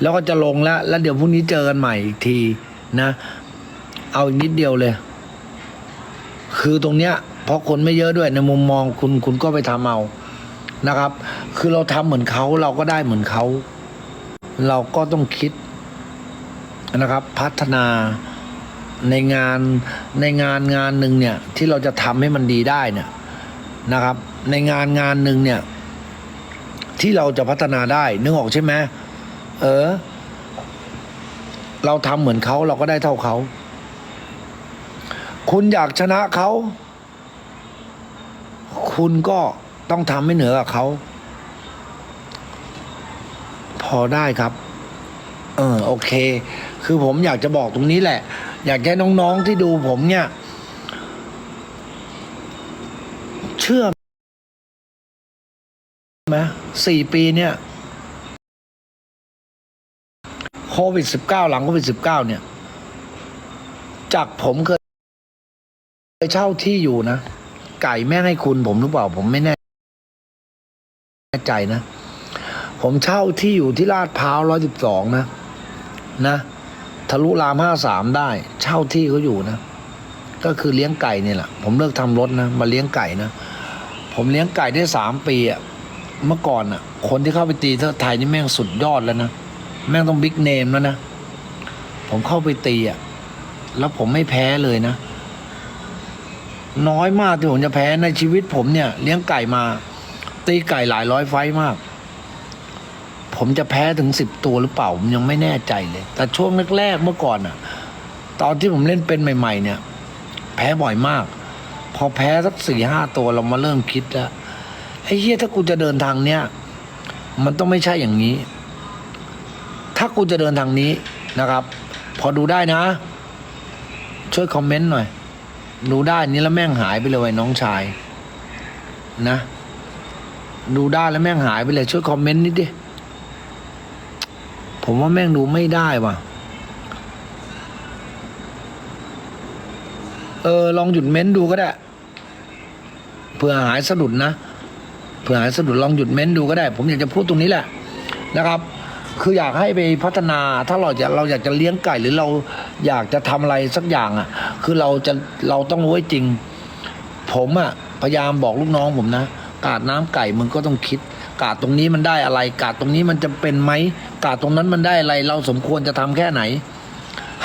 แล้วก็จะลงแล้ว แล้วเดี๋ยวพรุ่งนี้เจอกันใหม่อีกทีนะ เอาอีกนิดเดียวเลย คือตรงเนี้ย เพราะคนไม่เยอะด้วยในมุมมองคุณคุณก็ไปทำเอานะครับ คือเราทำเหมือนเขาเราก็ได้เหมือนเขา เราก็ต้องคิดนะครับ พัฒนาในงานในงานงานหนึ่งเนี่ย ที่เราจะทำให้มันดีได้เนี่ยนะครับ ในงานงานหนึ่งเนี่ย ที่เราจะพัฒนาได้นึกออกใช่ไหม เออ เราทำเหมือนเขาเราก็ได้เท่าเขา คุณอยากชนะเขา คุณก็ต้องทำให้เหนือกว่าเขา พอได้ครับ เออ โอเค คือผมอยากจะบอกตรงนี้แหละ อยากให้น้องๆที่ดูผมเนี่ย เชื่อไหมสี่ปีเนี่ย ควิดสิบเก้าหลังโควิดสิบเก้าเนี่ย จากผมเคยเคยเช่าที่อยู่นะ ไก่แม่งให้คุณผมหรือเปล่า ผมไม่แน่ใจนะ ผมเช่าที่อยู่ที่ลาดพร้าวร้อยสิบสองนะ นะ ทะลุรามห้าสามได้ เช่าที่เขาอยู่นะ ก็คือเลี้ยงไก่เนี่ยแหละ ผมเลิกทำรถนะ มาเลี้ยงไก่นะ ผมเลี้ยงไก่ได้สามปีอะเมื่อก่อนอะคนที่เข้าไปตีเทอไทยนี่แม่งสุดยอดแล้วนะ แม่งต้องบิ๊กเนมแล้วนะ ผมเข้าไปตีอะแล้วผมไม่แพ้เลยนะ น้อยมากที่ผมจะแพ้ในชีวิตผมเนี่ย เลี้ยงไก่มา ตีไก่หลายร้อยไฟมาก ผมจะแพ้ถึงสิบตัวหรือเปล่า ผมยังไม่แน่ใจเลย แต่ช่วงแรกๆเมื่อก่อนอะตอนที่ผมเล่นเป็นใหม่ ๆ เนี่ย แพ้บ่อยมาก พอแพ้สักสี่ห้าตัวเรามาเริ่มคิดแล้วไอ้เหี้ยถ้ากูจะเดินทางเนี้ยมันต้องไม่ใช่อย่างนี้ ถ้ากูจะเดินทางนี้นะครับ พอดูได้นะ ช่วยคอมเมนต์หน่อย ดูได้นี้แล้วแม่งหายไปเลยไอ้น้องชาย นะ ดูได้แล้วแม่งหายไปเลย ช่วยคอมเมนต์นิดดิผมว่าแม่งดูไม่ได้ว่ะเออลองหยุดเม้นดูก็ได้เผื่อหายสะดุดนะเผื่อหายสะดุดลองหยุดเม้นดูก็ได้ ผมอยากจะพูดตรงนี้แหละนะครับ คืออยากให้ไปพัฒนาถ้าเราจะเราอยากจะเลี้ยงไก่หรือเราอยากจะทำอะไรสักอย่างอะ คือเราจะเราต้องรู้ให้จริง ผมอะพยายามบอกลูกน้องผมนะกาดน้ำไก่มึงก็ต้องคิด กาดตรงนี้มันได้อะไร กาดตรงนี้มันจะเป็นไหมกาดตรงนั้นมันได้อะไร เราสมควรจะทำแค่ไหน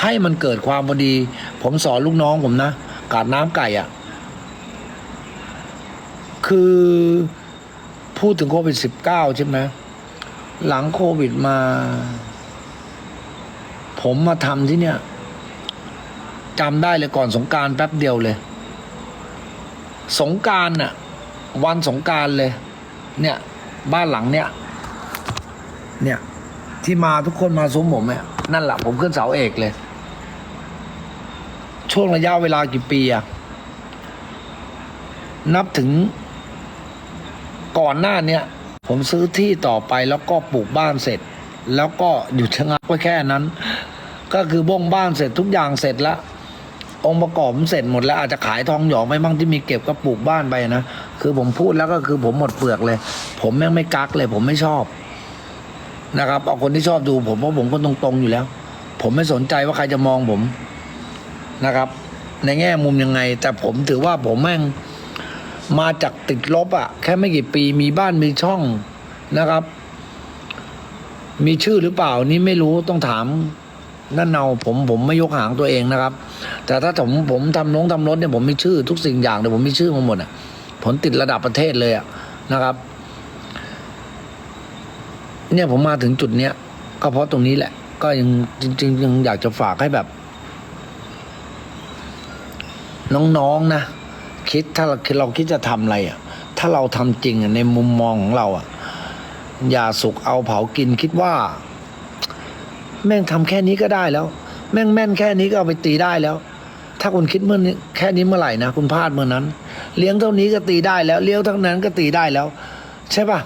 ให้มันเกิดความพอดี ผมสอนลูกน้องผมนะกาดน้ำไก่อะ คือพูดถึงโควิดสิบเก้าใช่ไหม หลังโควิดมา ผมมาทำที่เนี่ยจำได้เลยก่อนสงการแป๊บเดียวเลย สงการน่ะ วันสงการเลย เนี่ย บ้านหลังเนี่ย เนี่ย ที่มาทุกคนมาซุ้มผมเนี่ยนั่นแหละผมขึ้นเสาเอกเลย ช่วงระยะเวลากี่ปีอะนับถึงก่อนหน้าเนี้ย ผมซื้อที่ต่อไปแล้วก็ปลูกบ้านเสร็จ แล้วก็หยุดชะงักไว้แค่นั้น ก็คือบ้งบ้านเสร็จทุกอย่างเสร็จแล้วองค์ประกอบเสร็จหมดแล้วอาจจะขายทองหยองไปบ้างที่มีเก็บก็ปลูกบ้านไปนะคือผมพูดแล้วก็คือผมหมดเปลือกเลย ผมแม่งไม่กักเลย ผมไม่ชอบนะครับเอาคนที่ชอบดูผมเพราะผมคนตรงๆอยู่แล้ว ผมไม่สนใจว่าใครจะมองผมนะครับ ในแง่มุมยังไง แต่ผมถือว่าผมแม่ง มาจากติดลบอะ่ะ แค่ไม่กี่ปีมีบ้านมีช่องนะครับ มีชื่อหรือเปล่านี่ไม่รู้ต้องถามนั่นเนาผมผมไม่ยกหางตัวเองนะครับ แต่ถ้าผมผมทำน้องทำรถเนี่ยผมมีชื่อทุกสิ่งอย่างเลยผมมีชื่อมาหมดอะ่ะผลติดระดับประเทศเลยอะ่ะนะครับ เนี่ยผมมาถึงจุดเนี้ยก็เพราะตรงนี้แหละ ก็ยังจริงๆยังอยากจะฝากให้แบบ น้องๆนะ คิดถ้าเราคิดเราคิดจะทำอะไรอะ ถ้าเราทำจริงอะในมุมมองของเราอะ อย่าสุกเอาเผากินคิดว่า แม่งทำแค่นี้ก็ได้แล้ว แม่งแม่นแค่นี้ก็เอาไปตีได้แล้ว ถ้าคุณคิดเมื่อนี้แค่นี้เมื่อไหร่นะคุณพลาดเมื่อนั้น เลี้ยงเท่านี้ก็ตีได้แล้ว เลี้ยงเท่านั้นก็ตีได้แล้ว ใช่ปะ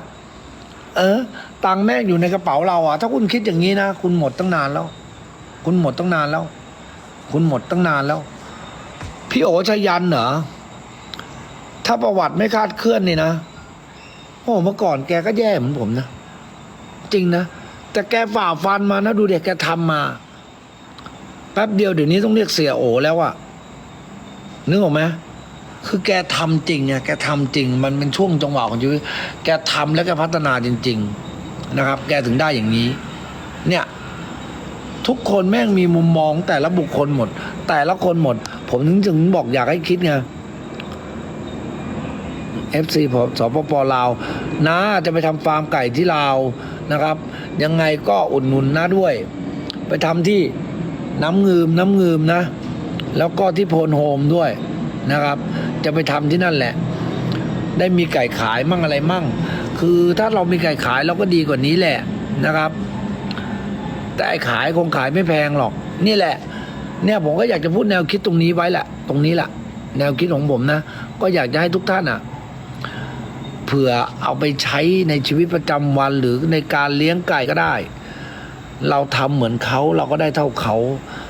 เออ ตังแม่งอยู่ในกระเป๋าเราอะ ถ้าคุณคิดอย่างนี้นะคุณหมดตั้งนานแล้ว คุณหมดตั้งนานแล้ว คุณหมดตั้งนานแล้ว พี่โอชยันเหรอ ถ้าประวัติไม่คาดเคลื่อนนี่นะโอ้เมื่อก่อนแกก็แย่เหมือนผมนะ จริงนะ แต่แกฝ่าฟันมานะ ดูเด็กแกทำมา แป๊บเดียวเดี๋ยวนี้ต้องเรียกเสียโอแล้วอะนึกออกไหมคือแกทำจริงไงแกทำจริง มันเป็นช่วงจังหวะของชีวิตแกทำแล้วแกพัฒนาจริง ๆ นะครับ แกถึงได้อย่างนี้ เนี่ย ทุกคนแม่งมีมุมมองแต่ละบุคคลหมด แต่ละคนหมด ผมถึงถึงบอกอยากให้คิดไง FC ผมสปปลาวนะจะไปทำฟาร์มไก่ที่ลาวนะครับ ยังไงก็อุดหนุนนะด้วย ไปทำที่น้ำงืมน้ำงืมนะ แล้วก็ที่โพนโฮมด้วยนะครับ จะไปทำที่นั่นแหละ ได้มีไก่ขายมั่งอะไรมั่ง คือถ้าเรามีไก่ขายเราก็ดีกว่านี้แหละนะครับ แต่ขายคงขายไม่แพงหรอก นี่แหละ เนี่ยผมก็อยากจะพูดแนวคิดตรงนี้ไว้แหละ ตรงนี้แหละแนวคิดของผมนะ ก็อยากจะให้ทุกท่านอะ เผื่อเอาไปใช้ในชีวิตประจำวันหรือในการเลี้ยงไก่ก็ได้ เราทำเหมือนเขาเราก็ได้เท่าเขา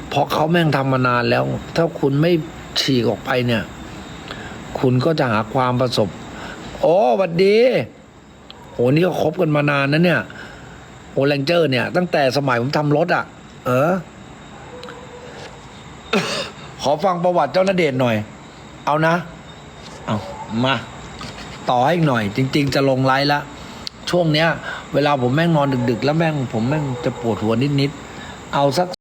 เพราะเขาแม่งทำมานานแล้ว ถ้าคุณไม่ฉีกออกไปเนี่ย คุณก็จะหาความประสบ โอ้หวัดดีโอ้นี่ก็คบกันมานานนะเนี่ยโอแรงเจอร์ เนี่ย ตั้งแต่สมัยผมทำรถอะ่ะ เออ ขอฟังประวัติเจ้าณเดชน์หน่อย เอานะ เอามา ต่อให้อีกหน่อย จริง ๆ จะลงไลฟ์ละช่วงเนี้ย เวลาผมแม่งนอนดึก ๆ แล้วแม่งผมแม่งจะปวดหัวนิด ๆ เอาสัก